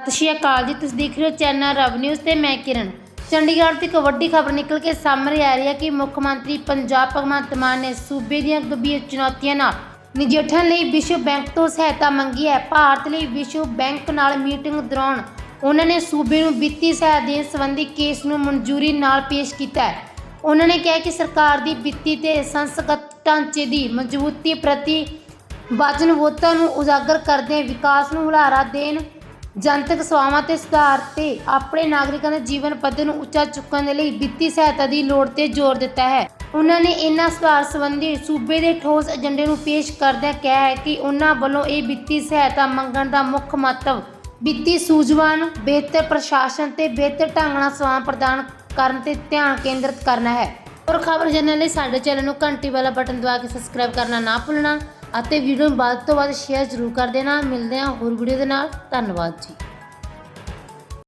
ਸਤਿ ਸ਼੍ਰੀ ਅਕਾਲ ਜੀ, ਤੁਸੀਂ ਦੇਖ ਰਹੇ ਹੋ ਚੈਨਲ ਰਵ ਨਿਊਜ਼ ਤੇ ਮੈਂ ਕਿਰਨ। ਚੰਡੀਗੜ੍ਹ ਤੋਂ ਇੱਕ ਵੱਡੀ ਖਬਰ ਨਿਕਲ ਕੇ ਸਾਹਮਣੇ ਆ ਰਹੀ ਹੈ ਕਿ ਮੁੱਖ ਮੰਤਰੀ ਪੰਜਾਬ ਭਗਵੰਤ ਮਾਨ ਨੇ ਸੂਬੇ ਦੀਆਂ ਗੰਭੀਰ ਚੁਣੌਤੀਆਂ ਨਾਲ ਨਜਿੱਠਣ ਲਈ ਵਿਸ਼ਵ ਬੈਂਕ ਤੋਂ ਸਹਾਇਤਾ ਮੰਗੀ ਹੈ। ਭਾਰਤ ਲਈ ਵਿਸ਼ਵ ਬੈਂਕ ਨਾਲ ਮੀਟਿੰਗ ਦੌਰਾਨ ਉਹਨਾਂ ਨੇ ਸੂਬੇ ਨੂੰ ਵਿੱਤੀ ਸਹਾਇਤਾ ਦੇਣ ਸੰਬੰਧੀ ਕੇਸ ਨੂੰ ਮਨਜ਼ੂਰੀ ਨਾਲ ਪੇਸ਼ ਕੀਤਾ ਹੈ। ਉਹਨਾਂ ਨੇ ਕਿਹਾ ਕਿ ਸਰਕਾਰ ਦੀ ਵਿੱਤੀ ਤੇ ਸੰਸਥਾਗਤ ਢਾਂਚੇ ਦੀ ਮਜ਼ਬੂਤੀ ਪ੍ਰਤੀ ਵਚਨਬੱਧਤਾ ਨੂੰ ਉਜਾਗਰ ਕਰਦੇ ਵਿਕਾਸ ਨੂੰ ਹੁਲਾਰਾ ਦੇਣ ਜਨਤਕ ਸੇਵਾਵਾਂ ਤੇ ਸੁਧਾਰ ਤੇ ਆਪਣੇ ਨਾਗਰਿਕਾਂ ਦੇ ਜੀਵਨ ਪੱਧਰ ਨੂੰ ਉੱਚਾ ਚੁੱਕਣ ਦੇ ਲਈ ਵਿੱਤੀ ਸਹਾਇਤਾ ਦੀ ਲੋੜ ਤੇ ਜ਼ੋਰ ਦਿੱਤਾ ਹੈ। ਉਹਨਾਂ ਨੇ ਇਹਨਾਂ ਸੁਧਾਰ ਸੰਬੰਧੀ ਸੂਬੇ ਦੇ ਠੋਸ ਏਜੰਡੇ ਨੂੰ ਪੇਸ਼ ਕਰਦਿਆਂ ਕਿਹਾ ਹੈ ਕਿ ਉਹਨਾਂ ਵੱਲੋਂ ਇਹ ਵਿੱਤੀ ਸਹਾਇਤਾ ਮੰਗਣ ਦਾ ਮੁੱਖ ਮਹੱਤਵ ਵਿੱਤੀ ਸੂਝਵਾਨ, ਬਿਹਤਰ ਪ੍ਰਸ਼ਾਸਨ ਤੇ ਬਿਹਤਰ ਢੰਗ ਨਾਲ ਸੇਵਾਵਾਂ ਪ੍ਰਦਾਨ ਕਰਨ ਤੇ ਧਿਆਨ ਕੇਂਦਰਿਤ ਕਰਨਾ ਹੈ। ਹੋਰ ਖਬਰ ਜਾਣਨ ਲਈ ਸਾਡੇ ਚੈਨਲ ਨੂੰ ਘੰਟੀ ਵਾਲਾ ਬਟਨ ਦਬਾ ਕੇ ਸਬਸਕ੍ਰਾਈਬ ਕਰਨਾ ਨਾ ਭੁੱਲਣਾ। ਅਤੇ ਵੀਡੀਓ ਨੂੰ ਵੱਧ ਤੋਂ ਵੱਧ ਸ਼ੇਅਰ ਜ਼ਰੂਰ ਕਰ ਦੇਣਾ। ਮਿਲਦੇ ਹਾਂ ਹੋਰ ਵੀਡੀਓ ਦੇ ਨਾਲ। ਧੰਨਵਾਦ ਜੀ।